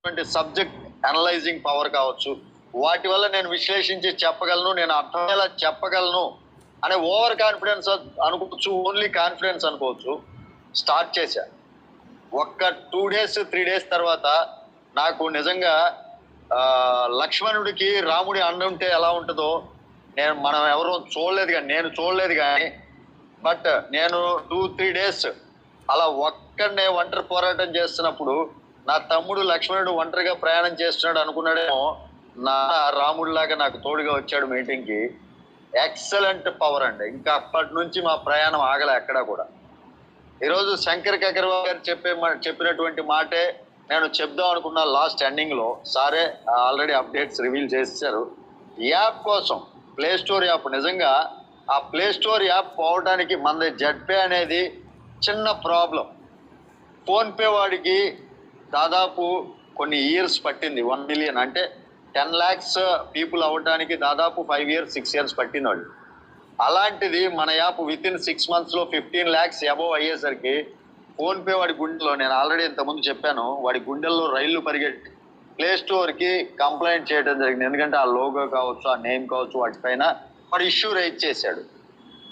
ఉన్నటువంటి subject analysing power కావచ్చు. వాటి వల్ల నేను విశ్లేషించి చెప్పగలను నేను అర్థమయ్యేలా చెప్పగలను అనే ఓవర్ కాన్ఫిడెన్స్ అనుకోవచ్చు ఓన్లీ కాన్ఫిడెన్స్ అనుకోవచ్చు. స్టార్ట్ చేశా. ఒక్క టూ డేస్ త్రీ డేస్ తర్వాత నాకు నిజంగా లక్ష్మణుడికి రాముడి అండ ఉంటే ఎలా ఉంటుందో నేను మనం ఎవరు చూడలేదు కానీ నేను చూడలేదు కానీ బట్ నేను టూ త్రీ డేస్ అలా ఒక్కడనే ఒంటరి పోరాటం చేస్తున్నప్పుడు నా తమ్ముడు లక్ష్మణుడు ఒంటరిగా ప్రయాణం చేస్తున్నాడు అనుకున్నాడేమో నా రాముడిలాగా నాకు తోడుగా వచ్చాడు మీటింగ్కి ఎక్సలెంట్ పవర్ అండి. ఇంకా అప్పటి నుంచి మా ప్రయాణం ఆగలే ఎక్కడా కూడా. ఈరోజు శంకర్ కకర్వాల్ గారు చెప్పే మా- చెప్పినటువంటి మాటే నేను చెప్దాం అనుకున్న లాస్ట్ ఎండింగ్లో. సారే ఆల్రెడీ అప్డేట్స్ రివీల్ చేశారు. యాప్ కోసం ప్లే స్టోర్ యాప్ నిజంగా ఆ ప్లే స్టోర్ యాప్ పోవడానికి మనది జెడ్పే అనేది చిన్న ప్రాబ్లం ఫోన్పే వాడికి దాదాపు కొన్ని ఇయర్స్ పట్టింది. వన్ మిలియన్ అంటే టెన్ ల్యాక్స్ పీపుల్ అవ్వడానికి దాదాపు ఫైవ్ ఇయర్స్ సిక్స్ ఇయర్స్ పట్టింది వాళ్ళు అలాంటిది మన యాప్ విత్ ఇన్ సిక్స్ మంత్స్లో ఫిఫ్టీన్ ల్యాక్స్ అబోవ్ అయ్యేసరికి ఫోన్పే వాడి గుండెలో నేను ఆల్రెడీ ఇంతకుముందు చెప్పాను వాడి గుండెల్లో రైళ్ళు పరిగెట్టి ప్లే స్టోర్కి కంప్లైంట్ చేయడం జరిగింది. ఎందుకంటే ఆ లోగో కావచ్చు ఆ నేమ్ కావచ్చు వాటిపైన వాడు ఇష్యూ రైజ్ చేశాడు.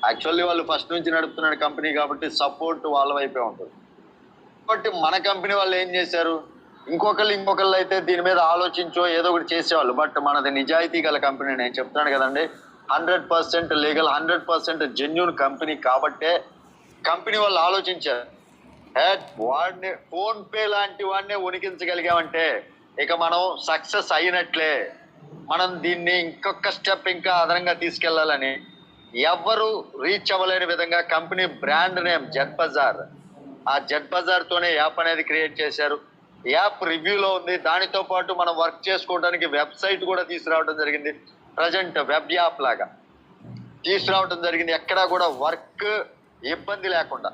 యాక్చువల్లీ వాళ్ళు ఫస్ట్ నుంచి నడుపుతున్నాడు కంపెనీ కాబట్టి సపోర్ట్ వాళ్ళ వైపే ఉంటుంది. కాబట్టి మన కంపెనీ వాళ్ళు ఏం చేశారు? ఇంకొకళ్ళు ఇంకొకళ్ళు అయితే దీని మీద ఆలోచించో ఏదో ఒకటి చేసేవాళ్ళు. బట్ మనది నిజాయితీ గల కంపెనీ నేను చెప్తున్నాను కదండి. Hundred percent legal hundred percent genuine company కాబట్టే కంపెనీ వాళ్ళు ఆలోచించారు. వాడిని ఫోన్ పే లాంటి వాడినే ఉనికించగలిగామంటే ఇక మనం సక్సెస్ అయినట్లే. మనం దీన్ని ఇంకొక స్టెప్ ఇంకా అదనంగా తీసుకెళ్ళాలని ఎవరు రీచ్ అవ్వలేని విధంగా company brand name Z bazaar ఆ జెడ్ బజార్ తోనే యాప్ అనేది క్రియేట్ చేశారు. యాప్ రివ్యూలో ఉంది. దానితో పాటు మనం వర్క్ చేసుకోవడానికి వెబ్సైట్ కూడా తీసుకురావడం జరిగింది. ప్రజెంట్ వెబ్ యాప్ లాగా తీసుకురావడం జరిగింది. ఎక్కడా కూడా వర్క్ ఇబ్బంది లేకుండా.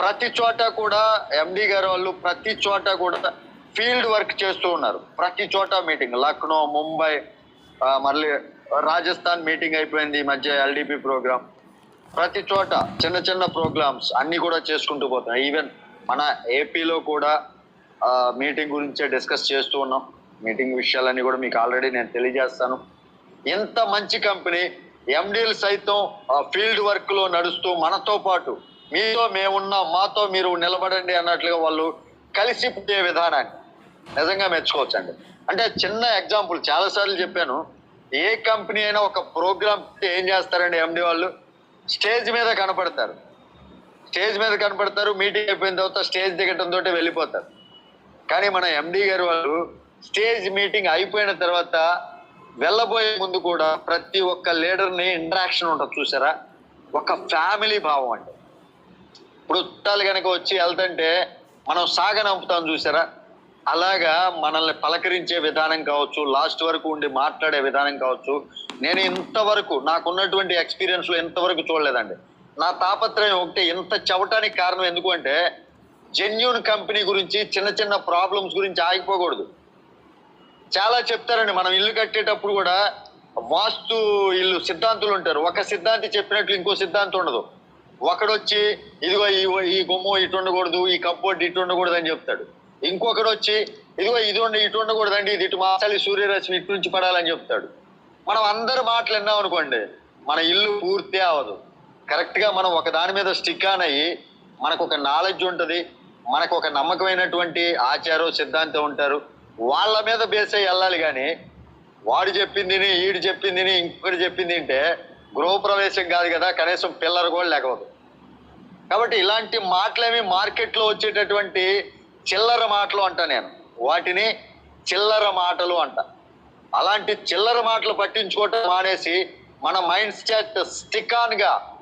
ప్రతి చోట కూడా ఎండి గారు వాళ్ళు ప్రతి చోట కూడా ఫీల్డ్ వర్క్ చేస్తూ ఉన్నారు. ప్రతి చోట మీటింగ్. లక్నో ముంబై మళ్ళీ రాజస్థాన్ మీటింగ్ అయిపోయింది ఈ మధ్య ఎల్డిపి ప్రోగ్రామ్ ప్రతి చోట చిన్న చిన్న ప్రోగ్రామ్స్ అన్ని కూడా చేసుకుంటూ పోతున్నాయి ఈవెన్ మన ఏపీలో కూడా మీటింగ్ గురించే డిస్కస్ చేస్తూ ఉన్నాం. మీటింగ్ విషయాలన్నీ కూడా మీకు ఆల్రెడీ నేను తెలియజేస్తాను. ఎంత మంచి కంపెనీ ఎండీలు సైతం ఫీల్డ్ వర్క్లో నడుస్తూ మనతో పాటు మీతో మేమున్నాం మాతో మీరు నిలబడండి అన్నట్లుగా వాళ్ళు కలిసి పుట్టే విధానాన్ని నిజంగా మెచ్చుకోవచ్చండి. అంటే చిన్న ఎగ్జాంపుల్ చాలా సార్లు చెప్పాను ఏ కంపెనీ అయినా ఒక ప్రోగ్రామ్ ఏం చేస్తారండి ఎండి వాళ్ళు? స్టేజ్ మీద కనపడతారు. స్టేజ్ మీద కనపడతారు మీటింగ్ అయిపోయిన తర్వాత స్టేజ్ దిగటం తోటి వెళ్ళిపోతారు. కానీ మన ఎండి గారు వాళ్ళు స్టేజ్ మీటింగ్ అయిపోయిన తర్వాత వెళ్ళబోయే ముందు కూడా ప్రతి ఒక్క లీడర్ని ఇంటరాక్షన్ ఉంటుంది చూసారా? ఒక ఫ్యామిలీ భావం అండి. ఇప్పుడు చుట్టాలు కనుక వచ్చి వెళ్తుంటే మనం సాగనంపుతాం చూసారా? అలాగా మనల్ని పలకరించే విధానం కావచ్చు లాస్ట్ వరకు ఉండి మాట్లాడే విధానం కావచ్చు నేను ఇంతవరకు నాకున్నటువంటి ఎక్స్పీరియన్స్లో ఇంతవరకు చూడలేదండి. నా తాపత్రయం ఒకటి ఇంత చెవటానికి కారణం ఎందుకు అంటే జెన్యున్ కంపెనీ గురించి చిన్న చిన్న ప్రాబ్లమ్స్ గురించి ఆగిపోకూడదు. చాలా చెప్తారండి మనం ఇల్లు కట్టేటప్పుడు కూడా వాస్తు ఇల్లు సిద్ధాంతులు ఉంటారు. ఒక సిద్ధాంతి చెప్పినట్లు ఇంకో సిద్ధాంతం ఉండదు. ఒకడొచ్చి ఇదిగో ఈ ఈ గుమ్మం ఇటు ఉండకూడదు ఈ కప్బోర్డ్ ఇటు ఉండకూడదు అని చెప్తాడు. ఇంకొకడు వచ్చి ఇదిగో ఇది ఉండి ఇటు ఉండకూడదండి ఇది ఇటు మార్చాలి సూర్యరశ్మి ఇటు నుంచి పడాలని చెప్తాడు. మనం అందరు మాటలు విన్నాం అనుకోండి మన ఇల్లు పూర్తి అవ్వదు. కరెక్ట్గా మనం ఒక దాని మీద స్టిక్ ఆన్ అయ్యి మనకు ఒక నాలెడ్జ్ ఉంటుంది మనకు ఒక నమ్మకమైనటువంటి ఆచారం సిద్ధాంతం ఉంటారు. వాళ్ళ మీద బేస్ అయ్యి వెళ్ళాలి కానీ వాడు చెప్పింది ఈడు చెప్పింది ఇంకొకటి చెప్పింది అంటే గృహప్రవేశం కాదు కదా కనీసం పిల్లలు కూడా లేకపోదు. కాబట్టి ఇలాంటి మాటలేమి మార్కెట్లో వచ్చేటటువంటి చిల్లర మాటలు అంట నేను. వాటిని చిల్లర మాటలు అంట. అలాంటి చిల్లర మాటలు పట్టించుకోవటం మానేసి మన మైండ్ సెట్ స్టిక్ ఆన్గా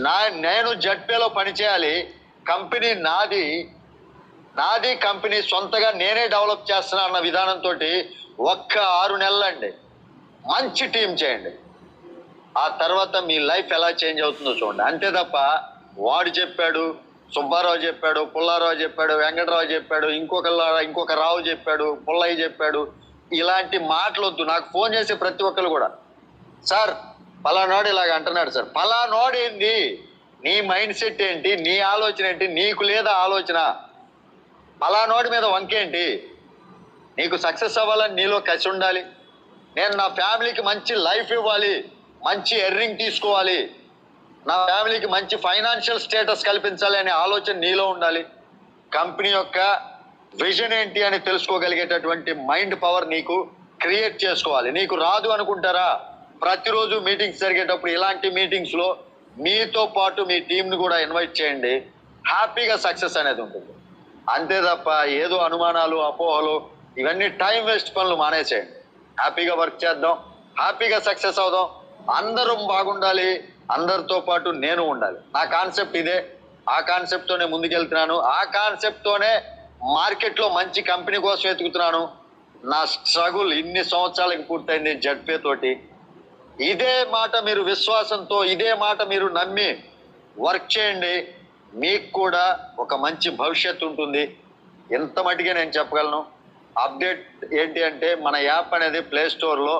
నా నేను జడ్పేలో పనిచేయాలి కంపెనీ నాది నాది కంపెనీ సొంతగా నేనే డెవలప్ చేస్తున్నా అన్న విధానంతో ఒక్క ఆరు నెలలండి. మంచి టీం చేయండి. ఆ తర్వాత మీ లైఫ్ ఎలా చేంజ్ అవుతుందో చూడండి. అంతే తప్ప వాడు చెప్పాడు సుబ్బారావు చెప్పాడు పుల్లారావు చెప్పాడు వెంకటరావు చెప్పాడు ఇంకొక ఇంకొక రావు చెప్పాడు పుల్లయ్య చెప్పాడు. ఇలాంటి మాటలు వద్దు నాకు ఫోన్ చేసే ప్రతి ఒక్కరు కూడా. సార్ పలానాడు ఇలాగ అంటున్నాడు సార్. పలానాడు ఏంది? నీ మైండ్ సెట్ ఏంటి? నీ ఆలోచన ఏంటి? నీకు లేదా ఆలోచన? పలానాడు మీద వంకేంటి నీకు సక్సెస్ అవ్వాలని నీలో కసి ఉండాలి. నేను నా ఫ్యామిలీకి మంచి లైఫ్ ఇవ్వాలి. మంచి ఎర్రింగ్ తీసుకోవాలి. నా ఫ్యామిలీకి మంచి ఫైనాన్షియల్ స్టేటస్ కల్పించాలి అనే ఆలోచన నీలో ఉండాలి. కంపెనీ యొక్క విజన్ ఏంటి అని తెలుసుకోగలిగేటటువంటి మైండ్ పవర్ నీకు క్రియేట్ చేసుకోవాలి. నీకు రాదు అనుకుంటారా? ప్రతిరోజు మీటింగ్స్ జరిగేటప్పుడు ఇలాంటి మీటింగ్స్లో మీతో పాటు మీ టీంని కూడా ఇన్వైట్ చేయండి. హ్యాపీగా సక్సెస్ అనేది ఉంటుంది. అంతే తప్ప ఏదో అనుమానాలు అపోహలు ఇవన్నీ టైం వేస్ట్ పనులు మానేసేయండి. హ్యాపీగా వర్క్ చేద్దాం. హ్యాపీగా సక్సెస్ అవుదాం. అందరం బాగుండాలి. అందరితో పాటు నేను ఉండాలి. నా కాన్సెప్ట్ ఇదే. ఆ కాన్సెప్ట్తోనే ముందుకెళ్తున్నాను. ఆ కాన్సెప్ట్తోనే మార్కెట్లో మంచి కంపెనీ కోసం వెతుకుతున్నాను. నా స్ట్రగుల్ ఇన్ని సంవత్సరాలకి పూర్తయింది జడ్పే తోటి. ఇదే మాట మీరు విశ్వాసంతో ఇదే మాట మీరు నమ్మి వర్క్ చేయండి. మీకు కూడా ఒక మంచి భవిష్యత్తు ఉంటుంది. ఎంత మటుకే నేను చెప్పగలను? అప్డేట్ ఏంటి అంటే మన యాప్ అనేది ప్లే స్టోర్లో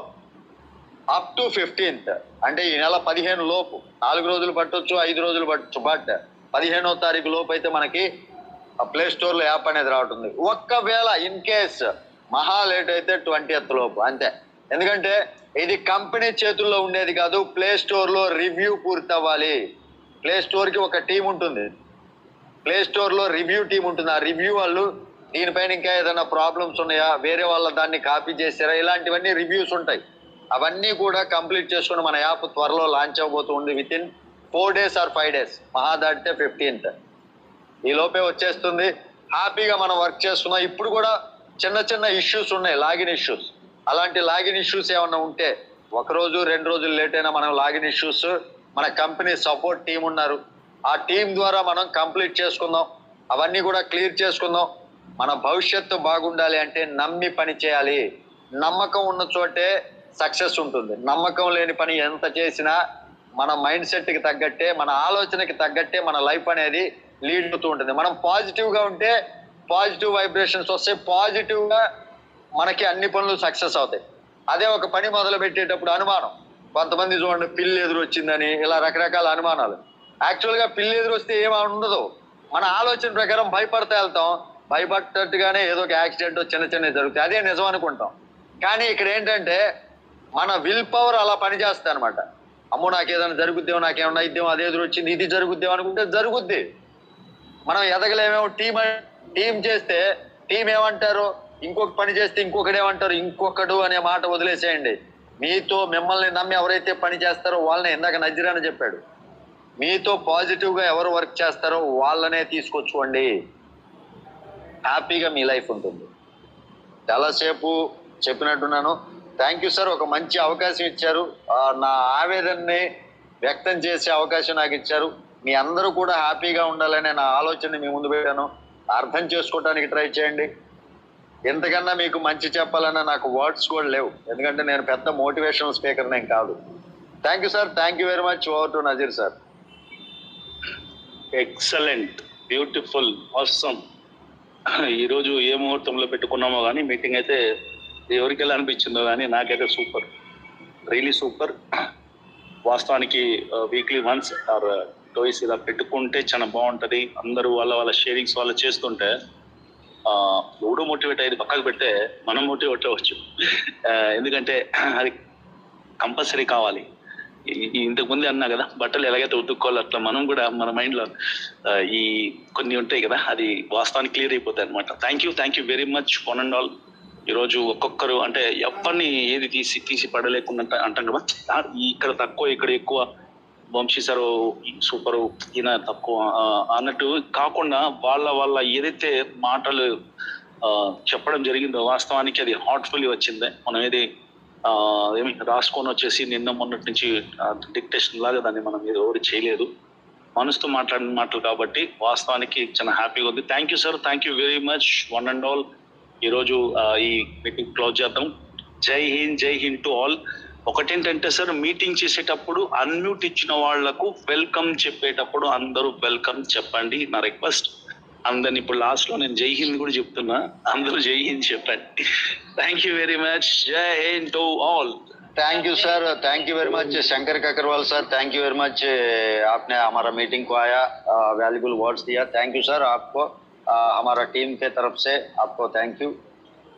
అప్ టు ఫిఫ్టీన్త్ అంటే ఈ నెల పదిహేను లోపు. నాలుగు రోజులు పట్టొచ్చు ఐదు రోజులు పట్టొచ్చు బట్ పదిహేనో తారీఖు లోపు అయితే మనకి ప్లే స్టోర్లో యాప్ అనేది రావటుంది ఒక్కవేళ ఇన్ కేస్ మహా లేట్ అయితే ట్వంటీ లోపు అంతే. ఎందుకంటే ఇది కంపెనీ చేతుల్లో ఉండేది కాదు ప్లే స్టోర్లో రివ్యూ పూర్తి అవ్వాలి ప్లే స్టోర్కి ఒక టీం ఉంటుంది. ప్లే స్టోర్లో రివ్యూ టీం ఉంటుంది. ఆ రివ్యూ వాళ్ళు దీనిపైన ఇంకా ఏదైనా ప్రాబ్లమ్స్ ఉన్నాయా? వేరే వాళ్ళ దాన్ని కాపీ చేశారా? ఇలాంటివన్నీ రివ్యూస్ ఉంటాయి. అవన్నీ కూడా కంప్లీట్ చేసుకుని మన యాప్ త్వరలో లాంచ్ అవబోతుంది within four days or five days. మహా దాటితే ఫిఫ్టీన్త్. ఈ లోపే వచ్చేస్తుంది. హ్యాపీగా మనం వర్క్ చేస్తున్నాం. ఇప్పుడు కూడా చిన్న చిన్న ఇష్యూస్ ఉన్నాయి. Login issues. అలాంటి లాగిన్ ఇష్యూస్ ఏమన్నా ఉంటే ఒక రోజు రెండు రోజులు లేట్ అయినా మనం లాగిన్ ఇష్యూస్ మన కంపెనీ సపోర్ట్ టీం ఉన్నారు. ఆ టీం ద్వారా మనం కంప్లీట్ చేసుకుందాం. అవన్నీ కూడా క్లియర్ చేసుకుందాం. మన భవిష్యత్తు బాగుండాలి అంటే నమ్మి పని చేయాలి. నమ్మకం ఉన్న చోటే సక్సెస్ ఉంటుంది. నమ్మకం లేని పని ఎంత చేసినా మన మైండ్ సెట్కి తగ్గట్టే మన ఆలోచనకి తగ్గట్టే మన లైఫ్ అనేది లీడ్ అవుతూ ఉంటుంది. మనం పాజిటివ్గా ఉంటే పాజిటివ్ వైబ్రేషన్స్ వస్తే పాజిటివ్గా మనకి అన్ని పనులు సక్సెస్ అవుతాయి. అదే ఒక పని మొదలు పెట్టేటప్పుడు అనుమానం. కొంతమంది చూడండి పిల్లి ఎదురు వచ్చిందని ఇలా రకరకాల అనుమానాలు. యాక్చువల్గా పిల్లి ఎదురు వస్తే ఏమీ ఉండదు. మన ఆలోచన ప్రకారం భయపడతా వెళ్తాం. భయపడ్డట్టుగానే ఏదో ఒక యాక్సిడెంట్ చిన్న చిన్నవి జరుగుతాయి. అదే నిజం అనుకుంటాం. కానీ ఇక్కడ ఏంటంటే మన విల్ పవర్ అలా పనిచేస్తాయి అనమాట అమ్మో నాకు ఏదైనా జరుగుద్దేమో నాకేమన్నా ఇద్దేమో అదే ఎదురు వచ్చింది ఇది జరుగుద్దేమో అనుకుంటే జరుగుద్ది. మనం ఎదగలేమేమో టీం టీం చేస్తే టీం ఏమంటారు? ఇంకొక పని చేస్తే ఇంకొకడేమంటారు ఇంకొకడు అనే మాట వదిలేసేయండి. మీతో మిమ్మల్ని నమ్మి ఎవరైతే పని చేస్తారో వాళ్ళని ఇందాక నజ్జిరాని చెప్పాడు. మీతో పాజిటివ్గా ఎవరు వర్క్ చేస్తారో వాళ్ళనే తీసుకొచ్చుకోండి. హ్యాపీగా మీ లైఫ్ ఉంటుంది. చాలాసేపు చెప్పినట్టున్నాను. థ్యాంక్ యూ సార్ ఒక మంచి అవకాశం ఇచ్చారు. నా ఆవేదనని వ్యక్తం చేసే అవకాశం నాకు ఇచ్చారు. మీ అందరూ కూడా హ్యాపీగా ఉండాలనే నా ఆలోచన మీ ముందు పెట్టాను. అర్థం చేసుకోవడానికి ట్రై చేయండి. ఎంతకన్నా మీకు మంచి చెప్పాలన్న నాకు వర్డ్స్ కూడా లేవు. ఎందుకంటే నేను పెద్ద మోటివేషనల్ స్పీకర్ నేను కాదు. Thank you sir thank you very much. Over to Nazeer sir. Excellent beautiful awesome ఈరోజు ఏ ముహూర్తంలో పెట్టుకున్నామో కానీ మీటింగ్ అయితే ఎవరికెలా అనిపించిందో కానీ నాకైతే సూపర్. Really super. వాస్తవానికి వీక్లీ వన్స్ ఆర్ టోయిస్ ఇలా పెట్టుకుంటే చాలా బాగుంటుంది. అందరూ వాళ్ళ వాళ్ళ షేరింగ్స్ వాళ్ళు చేస్తుంటే ఎవడో మోటివేట్ అయ్యేది పక్కకు పెడితే మనం మోటివేట్ అవ్వచ్చు. ఎందుకంటే అది కంపల్సరీ కావాలి. ఈ- ఇంతకు అన్నా కదా బట్టలు ఎలాగైతే ఉతుక్కోవాలో అట్లా మనం కూడా మన మైండ్లో ఈ కొన్ని ఉంటాయి కదా అది వాస్తవానికి క్లియర్ అయిపోతాయి అనమాట thank you thank you very much one and all ఈరోజు ఒక్కొక్కరు అంటే ఎవరిని ఏది తీసి తీసి పడలేకుండా అంటాం కదా? ఇక్కడ తక్కువ ఇక్కడ ఎక్కువ వంశీ సారు సూపరు ఈయన తక్కువ అన్నట్టు కాకుండా వాళ్ళ వాళ్ళ ఏదైతే మాటలు చెప్పడం జరిగిందో వాస్తవానికి అది హార్ట్ఫుల్లీ వచ్చింది. మనం ఏది ఏమి రాసుకొని వచ్చేసి నిన్న మొన్నటి నుంచి డిక్టేషన్ లాగా దాన్ని మనం ఏదో ఎవరు చేయలేదు. మనసుతో మాట్లాడిన మాటలు కాబట్టి వాస్తవానికి చాలా హ్యాపీగా ఉంది. Thank you sir thank you very much one and all ఈరోజు ఆ, ఈ మీటింగ్ క్లోజ్ చేద్దాం జై హింద్ జై హింద్ టు ఆల్ ఒకటేంటంటే సార్ మీటింగ్ చేసేటప్పుడు అన్మ్యూట్ ఇచ్చిన వాళ్లకు వెల్కమ్ చెప్పేటప్పుడు అందరూ వెల్కమ్ చెప్పండి నా రిక్వెస్ట్ అందరిని ఇప్పుడు లాస్ట్ లో నేను జై హింద్ కూడా చెప్తున్నా అందరూ జై హింద్ చెప్పండి thank you very much Jai Hind to all thank you sir thank you very much Shankar Kakarwal sir thank you very much आपने हमारा मीटिंग को आया वैल्यूबल वर्ड्स दिया थैंक यू सर आपको अ, हमारा टीम के तरफ से आपको थैंक यू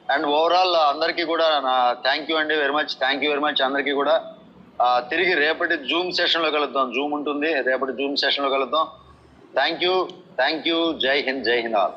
అండ్ ఓవరాల్ అందరికీ కూడా నా థ్యాంక్ యూ అండి very much thank you very much అందరికీ కూడా ఆ, తిరిగి రేపటి జూమ్ సెషన్ లో కలుద్దాం జూమ్ ఉంటుంది రేపటి జూమ్ సెషన్ లో కలుద్దాం థ్యాంక్ యూ థ్యాంక్ యూ జై హింద్ జై హింద్ ఆల్